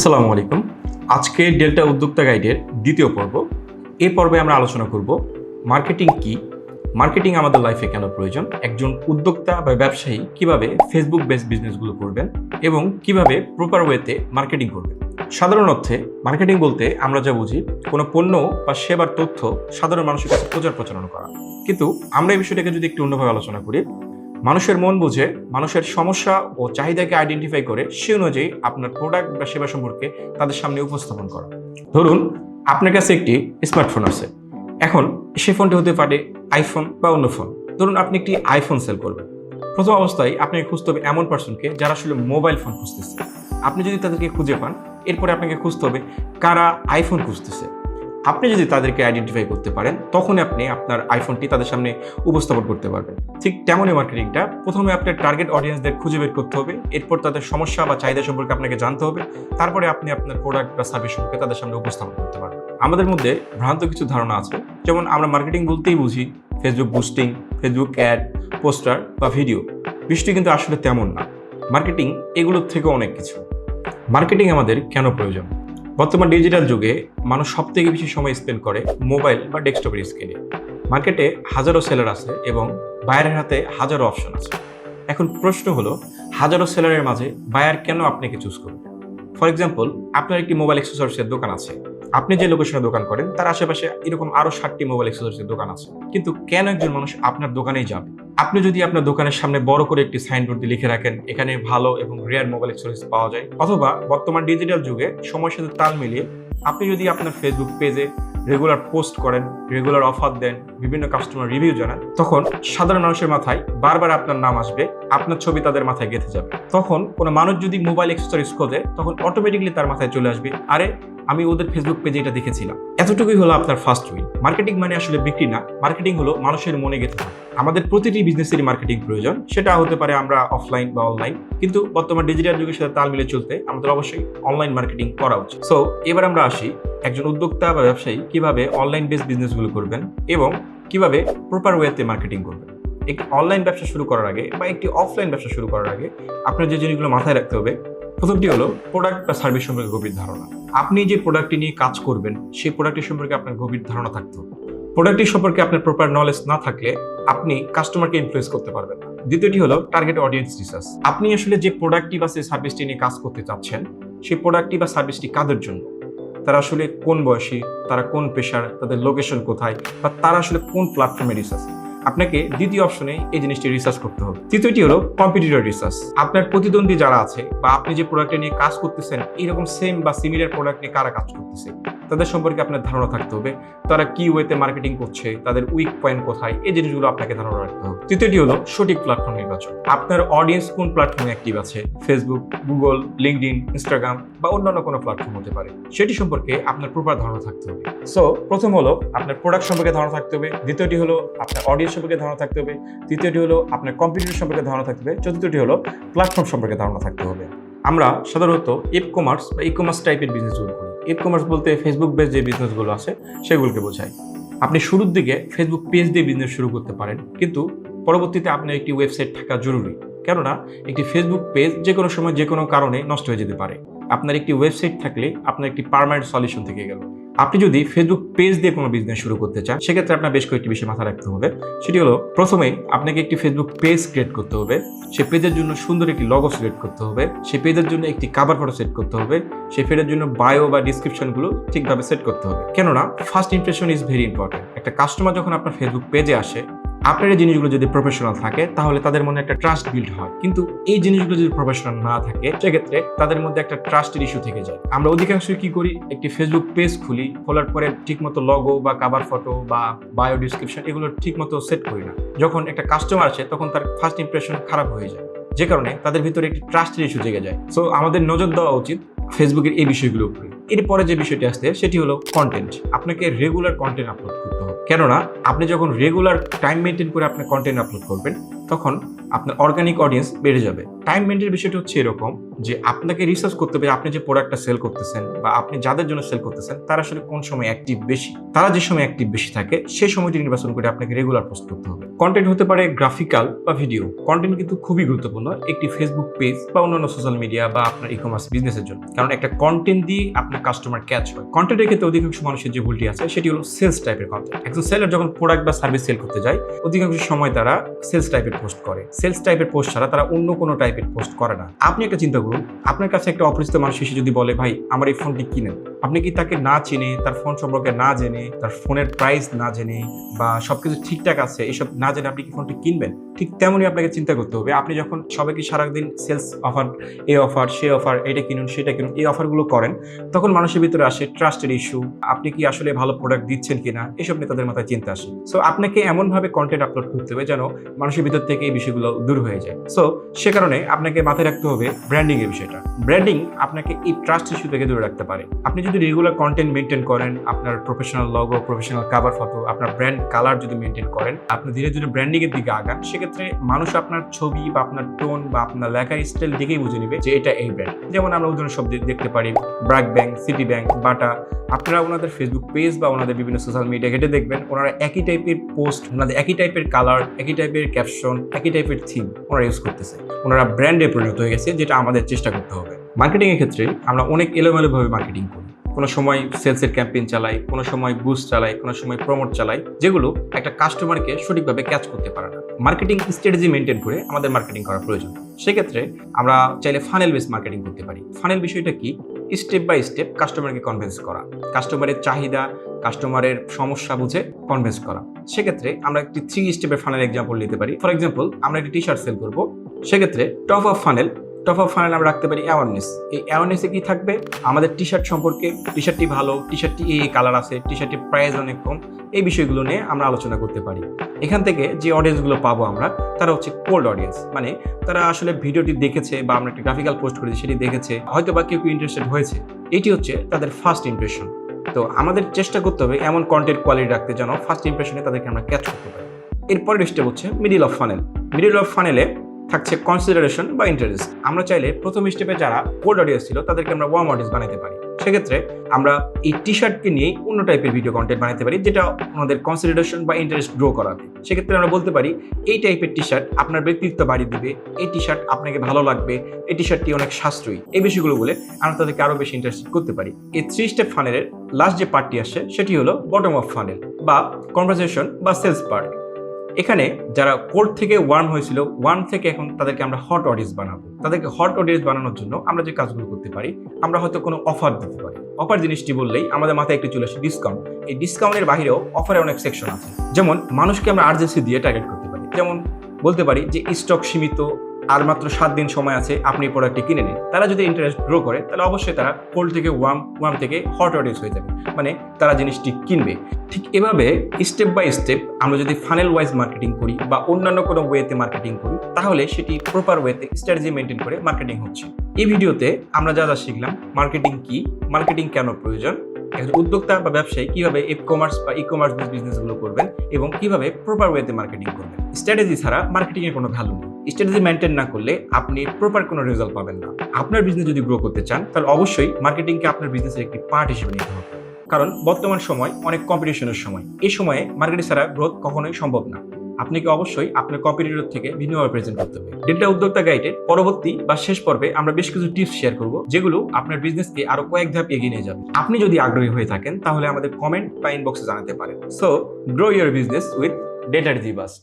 আসসালামু আলাইকুম। আজকে ডেল্টা উদ্যোক্তা গাইডের দ্বিতীয় পর্ব। এ পর্বে আমরা আলোচনা করব মার্কেটিং কি, মার্কেটিং আমাদের লাইফে কেন প্রয়োজন, একজন উদ্যোক্তা বা ব্যবসায়ী কীভাবে ফেসবুক বেস বিজনেসগুলো করবেন এবং কীভাবে প্রপার ওয়েতে মার্কেটিং করবেন। সাধারণ অর্থে মার্কেটিং বলতে আমরা যা বুঝি, কোনো পণ্য বা সেবার তথ্য সাধারণ মানুষের কাছে প্রচার প্রচারণা করা। কিন্তু আমরা এই বিষয়টাকে যদি একটু অন্যভাবে আলোচনা করি মানুষের মন বুঝে, মানুষের সমস্যা ও চাহিদাকে আইডেন্টিফাই করে সে অনুযায়ী আপনার প্রোডাক্ট বা সেবা সম্পর্কে তাদের সামনে উপস্থাপন করা। ধরুন, আপনার কাছে একটি স্মার্টফোন আছে। এখন সে ফোনটি হতে পারে আইফোন বা অন্য ফোন ধরুন, আপনি একটি আইফোন সেল করবেন। প্রথম অবস্থায় আপনাকে খুঁজতে হবে এমন পার্সনকে যারা আসলে মোবাইল ফোন খুঁজতেছে। আপনি যদি তাদেরকে খুঁজে পান, এরপরে আপনাকে খুঁজতে হবে কারা আইফোন খুঁজতেছে। আপনি যদি তাদেরকে আইডেন্টিফাই করতে পারেন তখন আপনি আপনার আইফোনটি তাদের সামনে উপস্থাপন করতে পারবেন। ঠিক তেমনই মার্কেটিংটা প্রথমে আপনার টার্গেট অডিয়েন্সদের খুঁজে বের করতে হবে। এরপর তাদের সমস্যা বা চাহিদা সম্পর্কে আপনাকে জানতে হবে। তারপরে আপনি আপনার প্রোডাক্ট বা সার্ভিস সম্পর্কে তাদের সামনে উপস্থাপন করতে পারবেন। আমাদের মধ্যে ভ্রান্ত কিছু ধারণা আছে। যেমন আমরা মার্কেটিং বলতেই বুঝি Facebook boosting Facebook ad poster বা ভিডিও বিষয়টি কিন্তু আসলে তেমন না। মার্কেটিং এগুলোর থেকে অনেক কিছু। মার্কেটিং আমাদের কেন প্রয়োজন? বর্তমান ডিজিটাল যুগে মানুষ সব থেকে বেশি সময় স্পেন্ড করে মোবাইল বা ডেস্কটপের স্ক্রিনে মার্কেটে হাজারো সেলার আছে এবং বায়ারের হাতে হাজারো অপশন আছে। এখন প্রশ্ন হলো, হাজারো সেলারের মাঝে বায়ার কেন আপনাকে চুজ করবে? ফর এক্সাম্পল আপনার একটি মোবাইল এক্সেসরিজের দোকান আছে। আপনি যে লোকেশনে দোকান করেন, তার আশেপাশে এরকম আরও ষাটটি মোবাইল এক্সেসরিজের দোকান আছে। কিন্তু কেন একজন মানুষ আপনার দোকানেই যাবে? আপনি যদি আপনার দোকানের সামনে বড় করে একটি সাইনবোর্ড লিখে রাখেন, এখানে ভালো এবং রেয়ার মোবাইল এক্সেসরিজ পাওয়া যায়, অথবা বর্তমান ডিজিটাল যুগে সময়ের সাথে তাল মিলিয়ে আপনি যদি আপনার ফেসবুক পেজে রেগুলার পোস্ট করেন রেগুলার অফার দেন, বিভিন্ন কাস্টমার রিভিউ জানান, তখন সাধারণ মানুষের মাথায় বারবার আপনার নাম আসবে, আপনার ছবি তাদের মাথায় গেঁথে যাবে। তখন কোনো মানুষ যদি মোবাইল এক্সেসরিজ খোঁজে, তখন অটোমেটিকলি তার মাথায় চলে আসবে, আরে আমি ওদের ফেসবুক পেজে এটা দেখেছিলাম। এতটুকুই হলো আপনার ফার্স্ট উইন মার্কেটিং মানে আসলে বিক্রি না। মার্কেটিং হলো মানুষের মনে গেঁথে আমাদের প্রতিটি বিজনেসেরই মার্কেটিং প্রয়োজন। সেটা হতে পারে আমরা অফলাইন বা অনলাইন কিন্তু বর্তমান ডিজিটাল যুগের সাথে তাল মিলে চলতে আমাদের অবশ্যই অনলাইন মার্কেটিং করা উচিত। সো এবার আমরা আসি একজন উদ্যোক্তা বা ব্যবসায়ী কীভাবে অনলাইন বেস বিজনেসগুলো করবেন এবং কীভাবে প্রপার ওয়েতে মার্কেটিং করবেন। একটি অনলাইন ব্যবসা শুরু করার আগে বা একটি অফলাইন ব্যবসা শুরু করার আগে আপনার যে জিনিসগুলো মাথায় রাখতে হবে প্রথমটি হলো প্রোডাক্ট বা সার্ভিস সম্পর্কে গভীর ধারণা। আপনি যে প্রোডাক্টটি নিয়ে কাজ করবেন, সেই প্রোডাক্টের সম্পর্কে আপনার গভীর ধারণা থাকতে হবে। প্রোডাক্টটি সম্পর্কে আপনার প্রপার নলেজ না থাকলে আপনি কাস্টমারকে ইনফ্লুয়েস করতে পারবেন না। দ্বিতীয়টি হলো টার্গেট অডিয়েন্স রিসার্চ আপনি আসলে যে প্রোডাক্টটি বা সেই সার্ভিসটি নিয়ে কাজ করতে চাচ্ছেন, সেই প্রোডাক্টটি বা সার্ভিসটি কাদের জন্য? তারা আসলে কোন বয়সী, তারা কোন পেশার, তাদের লোকেশন কোথায়, বা তারা আসলে কোন প্ল্যাটফর্মে রিসার্চ আপনাকে দ্বিতীয় অপশনে এই জিনিসটি রিসার্চ করতে হবে। তৃতীয়টি হলো কম্পিটিটর রিসার্চ আপনার প্রতিদ্বন্দ্বী যারা আছে বা আপনি যে প্রোডাক্টে নিয়ে কাজ করতেছেন, এরকম সেম বা সিমিলার প্রোডাক্ট নিয়ে কারা কাজ করতেছে? তাদের সম্পর্কে আপনার ধারণা থাকতে হবে। তারা কি ওয়েতে মার্কেটিং করছে, তাদের উইক পয়েন্ট কোথায়, এই জিনিসগুলো আপনাকে ধারণা রাখতে হবে। তৃতীয়টি হলো সঠিক প্ল্যাটফর্ম নির্বাচন। আপনার অডিয়েন্স কোন প্ল্যাটফর্মে অ্যাক্টিভ আছে? ফেসবুক গুগল লিঙ্কডিন ইনস্টাগ্রাম বা অন্যান্য কোনো প্ল্যাটফর্ম হতে পারে। সেটি সম্পর্কে আপনার প্রপার ধারণা থাকতে হবে। সো প্রথম হলো আপনার প্রোডাক্ট সম্পর্কে ধারণা থাকতে হবে। দ্বিতীয়টি হলো আপনার অডিয়েন্স সম্পর্কে ধারণা থাকতে হবে। তৃতীয়টি হলো আপনার কম্পিউটার সম্পর্কে ধারণা থাকতে হবে। চতুর্থটি হলো প্ল্যাটফর্ম সম্পর্কে ধারণা থাকতে হবে। আমরা সাধারণত ইপ কমার্স বা ই কমার্স টাইপের বিজনেসগুলো করি। ইপ কমার্স বলতে ফেসবুক বেস যে বিজনেসগুলো আছে, সেগুলোকে বোঝায়। আপনি শুরুর দিকে ফেসবুক পেজ দিয়ে বিজনেস শুরু করতে পারেন, কিন্তু পরবর্তীতে আপনার একটি ওয়েবসাইট থাকা জরুরি। কেননা একটি ফেসবুক পেজ যে কোনো সময় যে কোনো কারণে নষ্ট হয়ে যেতে পারে। আপনার একটি ওয়েবসাইট থাকলে আপনার একটি পারমানেন্ট সলিউশন থেকে গেল। আপনি যদি ফেসবুক পেজ দিয়ে কোনো বিজনেস শুরু করতে চান, সেক্ষেত্রে আপনার বেশ কয়েকটি বিষয় মাথায় রাখতে হবে। সেটি হলো প্রথমেই আপনাকে একটি ফেসবুক পেজ ক্রিয়েট করতে হবে। সেই পেজের জন্য সুন্দর একটি লগো সিলেক্ট করতে হবে। সেই পেজের জন্য একটি কাভার ফটো সেট করতে হবে। সেই পেজের জন্য বায়ো বা ডিসক্রিপশনগুলো ঠিকভাবে সেট করতে হবে। কেননা first impression is very important একটা কাস্টমার যখন আপনার ফেসবুক পেজে আসে আপনার এই জিনিসগুলো যদি প্রফেশনাল থাকে, তাহলে তাদের মনে একটা ট্রাস্ট বিল্ড হয়। কিন্তু এই জিনিসগুলো যদি প্রফেশনাল না থাকে, সেক্ষেত্রে তাদের মধ্যে একটা ট্রাস্টের ইস্যু থেকে যায়। আমরা অধিকাংশই কি করি, একটি ফেসবুক পেজ খুলি, খোলার পরে ঠিকমতো লগো বা কাভার ফটো বা বায়ো ডিসক্রিপশন এগুলো ঠিকমতো সেট করি না। যখন একটা কাস্টমার আসে, তখন তার ফার্স্ট ইমপ্রেশন খারাপ হয়ে যায়। যে কারণে তাদের ভিতরে একটি ট্রাস্টের ইস্যু জেগে যায়। সো আমাদের নজর দেওয়া উচিত ফেসবুকের এই বিষয়গুলোর উপরে। এরপরে যে বিষয়টি আসছে, সেটি হলো কন্টেন্ট আপনাকে রেগুলার কন্টেন্ট আপলোড করতে কেননা আপনি যখন রেগুলার টাইম মেনটেন করে আপনার কন্টেন্ট আপলোড করবেন তখন আপনার অর্গানিক অডিয়েন্স বেড়ে যাবে। টাইম মেনটেনের বিষয়টা হচ্ছে এরকম যে আপনাকে রিসার্চ করতে হবে আপনি যে প্রোডাক্টটা সেল করতেছেন বা আপনি যাদের জন্য সেল করতেছেন, তারা আসলে কোন সময় অ্যাক্টিভ বেশি? তারা যে সময় অ্যাক্টিভ বেশি থাকে সেই সময়টি নির্বাচন করে আপনাকে রেগুলার পোস্ট করতে হবে। কন্টেন্ট হতে পারে গ্রাফিক্যাল বা ভিডিও কন্টেন্ট কিন্তু খুবই গুরুত্বপূর্ণ একটি ফেসবুক পেজ বা অন্যান্য সোশ্যাল মিডিয়া বা আপনার ই কমার্স বিজনেসের জন্য। কারণ একটা কন্টেন্ট দিয়ে আপনার কাস্টমার ক্যাচ হয়। কন্টেন্টের ক্ষেত্রে অধিকাংশ মানুষের যে ভুলটি আছে, সেটি হলো সেলস টাইপের কন্টেন্ট একজন সেলার যখন প্রোডাক্ট বা সার্ভিস সেল করতে যায়, অধিকাংশ সময় তারা সেলস টাইপের পোস্ট করে। সেলস টাইপের পোস্ট ছাড়া তারা অন্য কোনো টাইপের পোস্ট করে না। আপনি একটা চিন্তা করুন, আপনার কাছে একটা অপরিচিত মানুষ এসে যদি বলে, ভাই, আমার এই ফোনটি কিনেন। আপনি কি তাকে না চিনে, তার ফোন সম্পর্কে না জেনে, তার ফোনের প্রাইস না জেনে বা সবকিছু ঠিকঠাক আছে, এসব না জেনে আপনি কি ফোনটি কিনবেন? ঠিক তেমনই আপনাকে চিন্তা করতে হবে। আপনি যখন সবাইকে সারাদিন সেলস অফার এই অফার সে অফার এটা কিনুন, সেটা কিনুন, এই অফারগুলো করেন, তখন মানুষের ভিতরে আসে ট্রাস্টের ইস্যু আপনি কি আসলে ভালো প্রোডাক্ট দিচ্ছেন কিনা, এসব নিয়ে তাদের মাথায় চিন্তা আসে। সো আপনাকে এমনভাবে কন্টেন্ট আপলোড করতে হবে যেন মানুষের ভিতর থেকে এই বিষয়গুলো দূর হয়ে যায়। সো সে কারণে আপনাকে মাথায় রাখতে হবে ব্র্যান্ডিং এর বিষয়টা। ব্র্যান্ডিং আপনাকে এই ট্রাস্ট ইস্যু থেকে দূরে রাখতে পারে। আপনি যদি রেগুলার কন্টেন্ট মেনটেন করেন, আপনার professional logo professional cover photo আপনার ব্র্যান্ড কালার যদি মেনটেন করেন, আপনি ধীরে ধীরে ব্র্যান্ডিং এর দিকে আগান, সেক্ষেত্রে মানুষ আপনার ছবি বা আপনার টোন বা আপনার লেখার স্টাইল দেখেই বুঝে নেবে যে এটা এই ব্র্যান্ড যেমন আমরা উদাহরণ শব্দ দেখতে পারি BRAC bank City Bank Bata আপনারা ওনাদের ফেসবুক পেজ বা ওনাদের বিভিন্ন সোশ্যাল মিডিয়া ঘেটে দেখবেন, ওনারা একই টাইপের পোস্ট ওনাদের একই টাইপের কালার একই টাইপের ক্যাপশন একই টাইপের থিম ওনারা ইউজ করতেছে। ওনারা ব্র্যান্ডে পরিণত হয়ে গেছে, যেটা আমাদের চেষ্টা করতে হবে। মার্কেটিং এর ক্ষেত্রে আমরা অনেক এলোমেলোভাবে মার্কেটিং করি। কোনো সময় সেলসের ক্যাম্পেইন চালাই, কোনো সময় বুস্ট চালাই, কোনো সময় প্রমোট চালাই, যেগুলো একটা কাস্টমারকে সঠিকভাবে ক্যাচ করতে পারে না। মার্কেটিং স্ট্র্যাটেজি মেনটেন করে আমাদের মার্কেটিং করা প্রয়োজন। সেক্ষেত্রে আমরা চাইলে ফানেল বেস মার্কেটিং করতে পারি। ফানেল বিষয়টা কি? স্টেপ বাই স্টেপ কাস্টমারকে কনভিন্স করা। কাস্টমারের চাহিদা কাস্টমারের সমস্যা বুঝে কনভিন্স করা। সেক্ষেত্রে আমরা একটি থ্রি স্টেপের ফানেল এক্সাম্পল নিতে পারি। ফর এক্সাম্পল আমরা একটি টি শার্ট সেল করব। সেক্ষেত্রে top of funnel top of funnel আমরা রাখতে পারি অ্যাওয়ারনেস এই অ্যাওয়ারনেসে কি থাকবে? আমাদের টি শার্ট সম্পর্কে টি শার্টটি ভালো টি শার্টটি এই কালার আছে টি শার্টটির প্রাইস অনেক কম, এই বিষয়গুলো নিয়ে আমরা আলোচনা করতে পারি। এখান থেকে যে অডিয়েন্সগুলো পাবো আমরা, তারা হচ্ছে কোল্ড অডিয়েন্স মানে তারা আসলে ভিডিওটি দেখেছে বা আমরা একটা গ্রাফিক্যাল পোস্ট করেছি, সেটি দেখেছে হয়তো বা কেউ কেউ ইন্টারেস্টেড হয়েছে। এটি হচ্ছে তাদের ফার্স্ট ইমপ্রেশন তো আমাদের চেষ্টা করতে হবে এমন কন্টেন্ট কোয়ালিটি রাখতে যেন ফার্স্ট ইমপ্রেশনে তাদেরকে আমরা ক্যাচ করতে পারি। এরপরের স্টেপ হচ্ছে middle of funnel middle of ফানেলে থাকছে কনসিডারেশন বা ইন্টারেস্ট আমরা চাইলে প্রথম স্টেপে যারা কোল্ড অডিয়েন্স ছিল, তাদেরকে আমরা ওয়ার্ম অডিয়েন্স বানাতে পারি। সেক্ষেত্রে আমরা এই টি শার্টকে নিয়েই অন্য টাইপের ভিডিও কন্টেন্ট বানাতে পারি, যেটা আমাদের কনসিডারেশন বা ইন্টারেস্ট গ্রো করাবে। সেক্ষেত্রে আমরা বলতে পারি, এই টাইপের টি শার্ট আপনার ব্যক্তিত্ব বাড়িয়ে দিবে, এই টি শার্ট আপনাকে ভালো লাগবে, এই টি শার্টটি অনেক সাশ্রয়ী। এই বিষয়গুলো বলে আমরা তাদেরকে আরও বেশি ইন্টারেস্ট করতে পারি। এই থ্রি স্টেপ ফানেলের লাস্ট যে পার্টটি আসে সেটি হলো বটম অফ ফানেল বা কনভারসেশন বা সেলস পার্ট এখানে যারা কোর্ট থেকে ওয়ার্ম হয়েছিল, ওয়ার্ম থেকে এখন তাদেরকে আমরা হট অডিয়েন্স বানাবো। তাদেরকে হট অডিয়েন্স বানানোর জন্য আমরা যে কাজগুলো করতে পারি, আমরা হয়তো কোনো অফার দিতে পারি। অফার জিনিসটি বললেই আমাদের মাথায় একটু চলে আসে ডিসকাউন্ট এই ডিসকাউন্টের বাইরেও অফারের অনেক সেকশন আছে। যেমন মানুষকে আমরা আর্জেন্সি দিয়ে টার্গেট করতে পারি। যেমন বলতে পারি যে স্টক সীমিত, আর মাত্র সাত দিন সময় আছে, আপনি এই প্রোডাক্টটি কিনে নিন। তারা যদি ইন্টারেস্ট গ্রো করে, তাহলে অবশ্যই তারা কোল্ড থেকে ওয়ার্ম ওয়ার্ম থেকে হট অডিয়েন্স হয়ে যাবে। মানে তারা জিনিসটি কিনবে। ঠিক এভাবে স্টেপ বাই স্টেপ আমরা যদি ফানেল ওয়াইজ মার্কেটিং করি বা অন্যান্য কোনো ওয়েতে মার্কেটিং করি, তাহলে সেটি প্রপার ওয়েতে স্ট্র্যাটেজি মেনটেন করে মার্কেটিং হচ্ছে। এই ভিডিওতে আমরা যা যা শিখলাম মার্কেটিং কি মার্কেটিং কেন প্রয়োজন, একজন উদ্যোক্তা বা ব্যবসায়ী কীভাবে ই কমার্স বা ই কমার্স বিজনেসগুলো করবেন এবং কীভাবে প্রপার ওয়েতে মার্কেটিং করবেন। স্ট্র্যাটেজি ছাড়া মার্কেটিং এর কোনো ভ্যালু নেই। স্ট্র্যাটেজি মেনটেন না করলে আপনি প্রপার কোনো রেজাল্ট পাবেন না। আপনার বিজনেস যদি গ্রো করতে চান, তাহলে অবশ্যই মার্কেটিংকে আপনার বিজনেসের একটি পার্ট হিসেবে নিতে হবে। কারণ বর্তমান সময় অনেক কম্পিটিশনের সময়। এই সময়ে মার্কেটিং ছাড়া গ্রোথ কখনোই সম্ভব না। আপনাকে অবশ্যই আপনার কম্পিটিটর থেকে ভিন্নভাবে প্রেজেন্ট করতে হবে। ডেল্টা উদ্যোক্তা গাইডের পরবর্তী বা শেষ পর্বে আমরা বেশ কিছু টিপস শেয়ার করব, যেগুলো আপনার বিজনেসকে আরও কয়েক ধাপ এগিয়ে নিয়ে যাবে। আপনি যদি আগ্রহী হয়ে থাকেন, তাহলে আমাদের কমেন্ট বা ইনবক্সে জানাতে পারেন। So grow your business with ডেটার জি বাস্ট